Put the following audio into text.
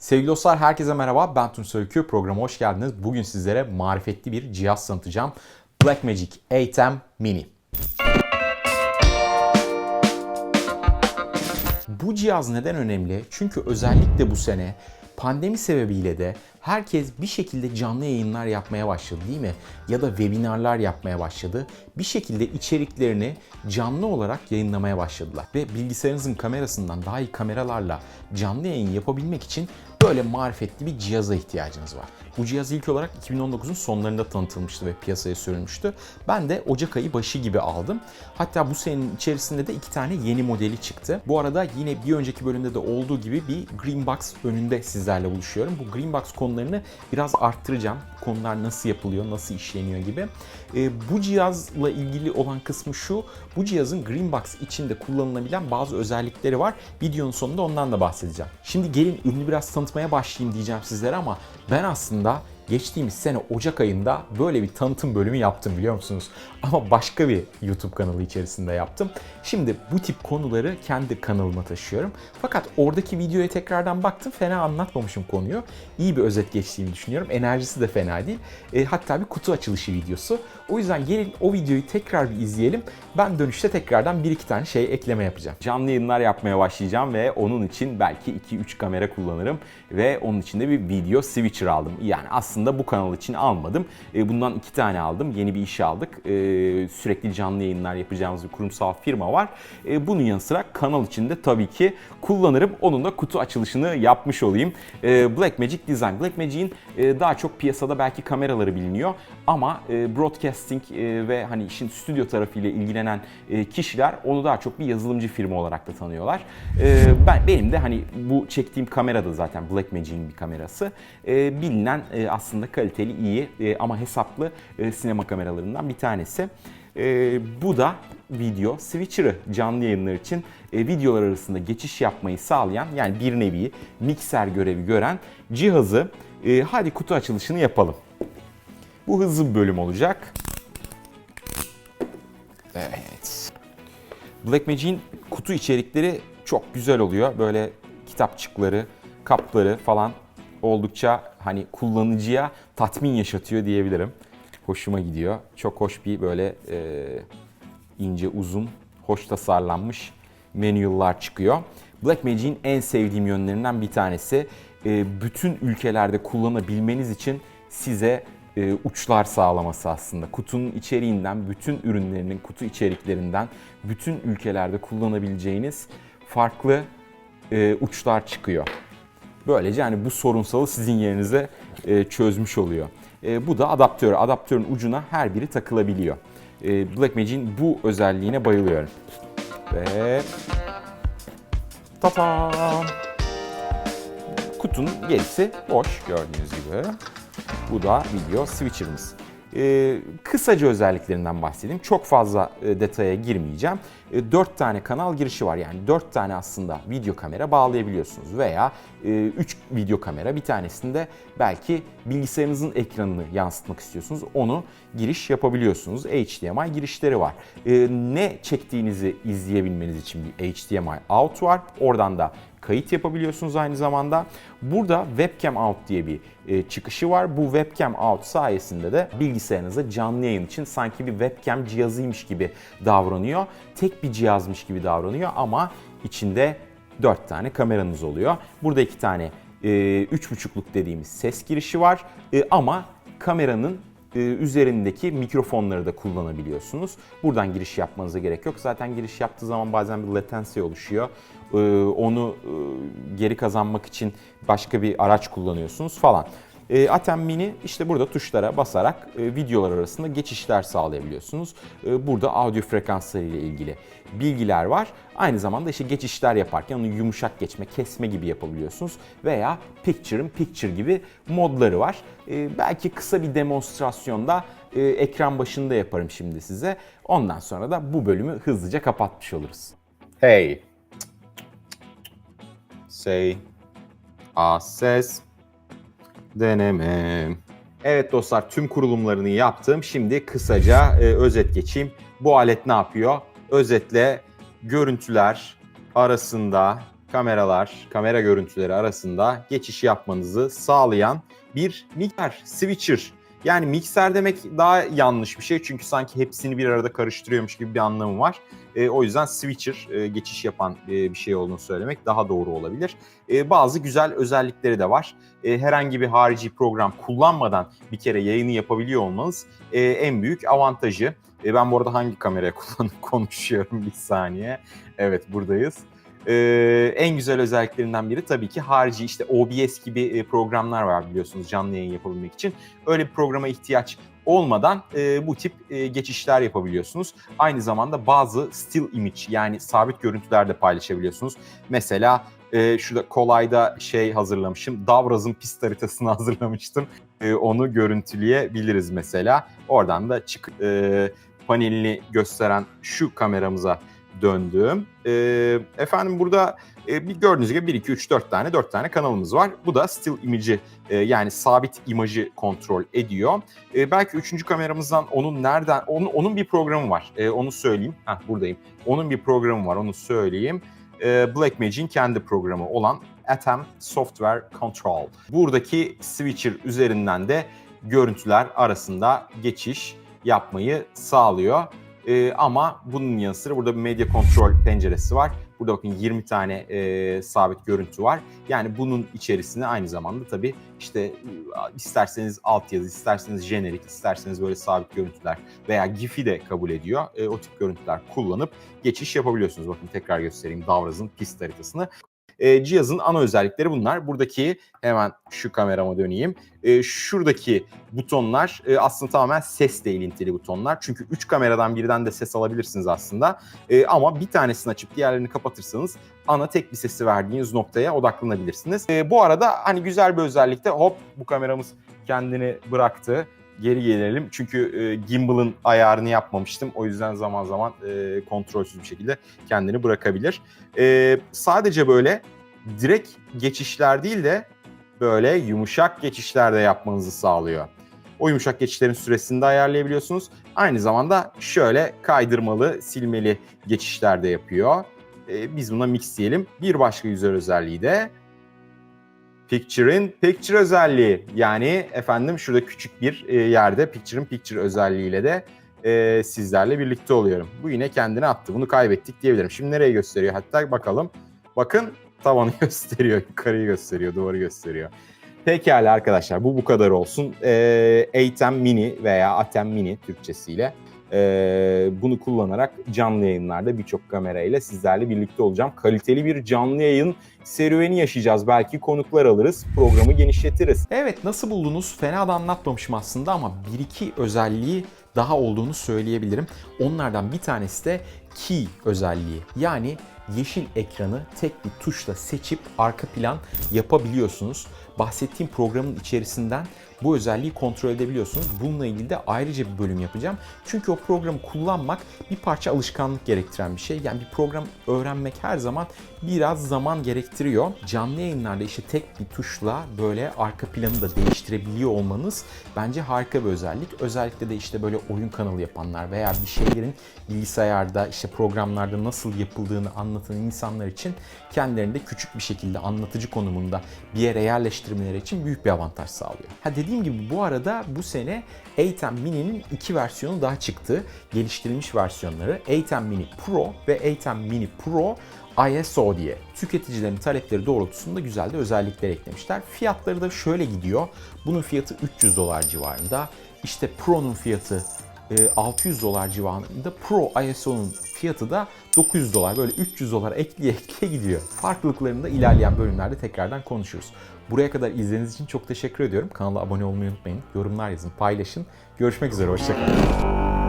Sevgili dostlar herkese merhaba. Ben Tunç Öykü. Programa hoş geldiniz. Bugün sizlere marifetli bir cihaz tanıtacağım. Blackmagic ATEM Mini. Bu cihaz neden önemli? Çünkü özellikle bu sene pandemi sebebiyle de herkes bir şekilde canlı yayınlar yapmaya başladı değil mi? Ya da webinarlar yapmaya başladı. Bir şekilde içeriklerini canlı olarak yayınlamaya başladılar. Ve bilgisayarınızın kamerasından daha iyi kameralarla canlı yayın yapabilmek için böyle marifetli bir cihaza ihtiyacınız var. Bu cihaz ilk olarak 2019'un sonlarında tanıtılmıştı ve piyasaya sürülmüştü. Ben de Ocak ayı başı gibi aldım. Hatta bu senenin içerisinde de iki tane yeni modeli çıktı. Bu arada yine bir önceki bölümde de olduğu gibi bir Greenbox önünde sizlerle buluşuyorum. Bu Greenbox konularını biraz arttıracağım. Konular nasıl yapılıyor, nasıl işleniyor gibi. E, bu cihazla ilgili olan kısmı şu. Bu cihazın Greenbox içinde kullanılabilen bazı özellikleri var. Videonun sonunda ondan da bahsedeceğim. Şimdi gelin ürünü biraz tanıtmaya başlayayım diyeceğim sizlere ama ben aslında 된다 geçtiğimiz sene Ocak ayında böyle bir tanıtım bölümü yaptım biliyor musunuz? Ama başka bir YouTube kanalı içerisinde yaptım. Şimdi bu tip konuları kendi kanalıma taşıyorum. Fakat oradaki videoya tekrardan baktım. Fena anlatmamışım konuyu. İyi bir özet geçtiğimi düşünüyorum. Enerjisi de fena değil. E, hatta bir kutu açılışı videosu. O yüzden gelin o videoyu tekrar bir izleyelim. Ben dönüşte tekrardan bir iki tane şey ekleme yapacağım. Canlı yayınlar yapmaya başlayacağım ve onun için belki 2-3 kamera kullanırım. Ve onun için de bir video switcher aldım. Yani aslında bu kanal için almadım. E, bundan iki tane aldım. Yeni bir iş aldık. E, sürekli canlı yayınlar yapacağımız bir kurumsal firma var. E, bunun yanı sıra kanal içinde tabii ki kullanırım. Onun da kutu açılışını yapmış olayım. E, Blackmagic Design. Blackmagic'in e, daha çok piyasada belki kameraları biliniyor ama e, broadcasting e, ve hani işin stüdyo tarafıyla ilgilenen e, kişiler onu daha çok bir yazılımcı firma olarak da tanıyorlar. E, ben benim de hani bu çektiğim kamera da zaten Blackmagic'in bir kamerası. E, bilinen e, aslında kaliteli, iyi e, ama hesaplı e, sinema kameralarından bir tanesi. E, bu da video switcher'ı canlı yayınlar için videolar arasında geçiş yapmayı sağlayan yani bir nevi mikser görevi gören cihazı. Hadi kutu açılışını yapalım. Bu hızlı bir bölüm olacak. Evet. Blackmagic'in kutu içerikleri çok güzel oluyor. Böyle kitapçıkları, kapları falan oldukça hani kullanıcıya tatmin yaşatıyor diyebilirim. Hoşuma gidiyor. Çok hoş bir böyle e, ince uzun, hoş tasarlanmış manual'lar çıkıyor. Blackmagic'in en sevdiğim yönlerinden bir tanesi e, bütün ülkelerde kullanabilmeniz için size e, uçlar sağlaması aslında. Kutunun içeriğinden, bütün ürünlerinin kutu içeriklerinden bütün ülkelerde kullanabileceğiniz farklı e, uçlar çıkıyor. Böylece hani bu sorunsalı sizin yerinize e, çözmüş oluyor. E, bu da adaptör. Adaptörün ucuna her biri takılabiliyor. E, Blackmagic'in bu özelliğine bayılıyorum. Ve tatam. Kutunun gerisi boş gördüğünüz gibi. Bu da video switcher'ımız. Ee, kısaca özelliklerinden bahsedeyim. Çok fazla e, detaya girmeyeceğim. E, 4 tane kanal girişi var. Yani 4 tane aslında video kamera bağlayabiliyorsunuz. Veya 3 video kamera bir tanesinde belki bilgisayarınızın ekranını yansıtmak istiyorsunuz. Onu giriş yapabiliyorsunuz. HDMI girişleri var. E, ne çektiğinizi izleyebilmeniz için bir HDMI out var. Oradan da kayıt yapabiliyorsunuz aynı zamanda. Burada webcam out diye bir e, çıkışı var. Bu webcam out sayesinde de bilgisayarınıza canlı yayın için sanki bir webcam cihazıymış gibi davranıyor. Tek bir cihazmış gibi davranıyor ama içinde 4 tane kameranız oluyor. Burada 2 tane e, 3.5'luk dediğimiz ses girişi var E, ama kameranın e, üzerindeki mikrofonları da kullanabiliyorsunuz. Buradan giriş yapmanıza gerek yok. Zaten giriş yaptığı zaman bazen bir latency oluşuyor. E, onu e, geri kazanmak için başka bir araç kullanıyorsunuz falan. E, Atem Mini işte burada tuşlara basarak e, videolar arasında geçişler sağlayabiliyorsunuz. E, burada audio frekansları ile ilgili bilgiler var. Aynı zamanda işte geçişler yaparken onu yumuşak geçme, kesme gibi yapabiliyorsunuz. Veya Picture in Picture gibi modları var. E, belki kısa bir demonstrasyonda e, ekran başında yaparım şimdi size. Ondan sonra da bu bölümü hızlıca kapatmış oluruz. Hey. Say. A ses. Deneme. Evet dostlar tüm kurulumlarını yaptım. Şimdi kısaca e, özet geçeyim. Bu alet ne yapıyor? Özetle görüntüler arasında kameralar, kamera görüntüleri arasında geçiş yapmanızı sağlayan bir mikser, switcher. Yani mikser demek daha yanlış bir şey çünkü sanki hepsini bir arada karıştırıyormuş gibi bir anlamı var. E, o yüzden switcher e, geçiş yapan e, bir şey olduğunu söylemek daha doğru olabilir. E, bazı güzel özellikleri de var. E, herhangi bir harici program kullanmadan bir kere yayını yapabiliyor olmanız e, en büyük avantajı. E, ben bu arada hangi kameraya kullanıp konuşuyorum bir saniye. Evet buradayız. Ee, en güzel özelliklerinden biri tabii ki harici işte OBS gibi e, programlar var biliyorsunuz canlı yayın yapabilmek için. Öyle bir programa ihtiyaç olmadan e, bu tip e, geçişler yapabiliyorsunuz. Aynı zamanda bazı still image yani sabit görüntüler de paylaşabiliyorsunuz. Mesela e, şurada kolayda şey hazırlamışım. Davraz'ın pist haritasını hazırlamıştım. E, onu görüntüleyebiliriz mesela. Oradan da çık e, panelini gösteren şu kameramıza döndüm. E, efendim burada e, bir gördüğünüz gibi 1, 2, 3, 4 tane 4 tane kanalımız var. Bu da still image'i e, yani sabit imajı kontrol ediyor. E, belki üçüncü kameramızdan onun nereden, onun, onun bir programı var. E, onu söyleyeyim. Heh, buradayım. Onun bir programı var onu söyleyeyim. E, Blackmagic'in kendi programı olan Atom Software Control. Buradaki switcher üzerinden de görüntüler arasında geçiş yapmayı sağlıyor. Ee, ama bunun yanı sıra burada bir medya kontrol penceresi var. Burada bakın 20 tane e, sabit görüntü var. Yani bunun içerisine aynı zamanda tabii işte e, isterseniz altyazı, isterseniz jenerik, isterseniz böyle sabit görüntüler veya GIF'i de kabul ediyor. E, o tip görüntüler kullanıp geçiş yapabiliyorsunuz. Bakın tekrar göstereyim Davraz'ın pist haritasını. E, cihazın ana özellikleri bunlar. Buradaki hemen şu kamerama döneyim. E, şuradaki butonlar e, aslında tamamen sesle ilintili butonlar. Çünkü 3 kameradan birden de ses alabilirsiniz aslında. E, ama bir tanesini açıp diğerlerini kapatırsanız ana tek bir sesi verdiğiniz noktaya odaklanabilirsiniz. E, bu arada hani güzel bir özellik de hop bu kameramız kendini bıraktı geri gelelim. Çünkü e, gimbal'ın ayarını yapmamıştım. O yüzden zaman zaman e, kontrolsüz bir şekilde kendini bırakabilir. E, sadece böyle direkt geçişler değil de böyle yumuşak geçişler de yapmanızı sağlıyor. O yumuşak geçişlerin süresini de ayarlayabiliyorsunuz. Aynı zamanda şöyle kaydırmalı, silmeli geçişler de yapıyor. E, biz buna mix diyelim. Bir başka güzel özelliği de Picture'in Picture özelliği. Yani efendim şurada küçük bir e, yerde Picture'in Picture özelliğiyle de e, sizlerle birlikte oluyorum. Bu yine kendini attı. Bunu kaybettik diyebilirim. Şimdi nereye gösteriyor? Hatta bakalım. Bakın tavanı gösteriyor, yukarıyı gösteriyor, duvarı gösteriyor. Pekala arkadaşlar bu bu kadar olsun. E, A10 Mini veya Atem Mini Türkçesiyle e, bunu kullanarak canlı yayınlarda birçok kamerayla sizlerle birlikte olacağım. Kaliteli bir canlı yayın serüveni yaşayacağız. Belki konuklar alırız, programı genişletiriz. Evet nasıl buldunuz? Fena da anlatmamışım aslında ama bir iki özelliği daha olduğunu söyleyebilirim. Onlardan bir tanesi de Key özelliği. Yani yeşil ekranı tek bir tuşla seçip arka plan yapabiliyorsunuz. Bahsettiğim programın içerisinden bu özelliği kontrol edebiliyorsunuz. Bununla ilgili de ayrıca bir bölüm yapacağım. Çünkü o programı kullanmak bir parça alışkanlık gerektiren bir şey. Yani bir program öğrenmek her zaman biraz zaman gerektiriyor. Canlı yayınlarda işte tek bir tuşla böyle arka planı da değiştirebiliyor olmanız bence harika bir özellik. Özellikle de işte böyle oyun kanalı yapanlar veya bir şeylerin bilgisayarda işte programlarda nasıl yapıldığını anlatan insanlar için kendilerini de küçük bir şekilde anlatıcı konumunda bir yere yerleştirmeleri için büyük bir avantaj sağlıyor. Ha dediğim gibi bu arada bu sene A10 Mini'nin iki versiyonu daha çıktı. Geliştirilmiş versiyonları A10 Mini Pro ve A10 Mini Pro ISO diye tüketicilerin talepleri doğrultusunda güzel de özellikler eklemişler. Fiyatları da şöyle gidiyor. Bunun fiyatı 300 dolar civarında. İşte Pro'nun fiyatı 600 dolar civarında. Pro ISO'nun fiyatı da 900 dolar. Böyle 300 dolar ekleye ekleye gidiyor. Farklılıklarını da ilerleyen bölümlerde tekrardan konuşuruz. Buraya kadar izlediğiniz için çok teşekkür ediyorum. Kanala abone olmayı unutmayın. Yorumlar yazın, paylaşın. Görüşmek üzere, hoşçakalın.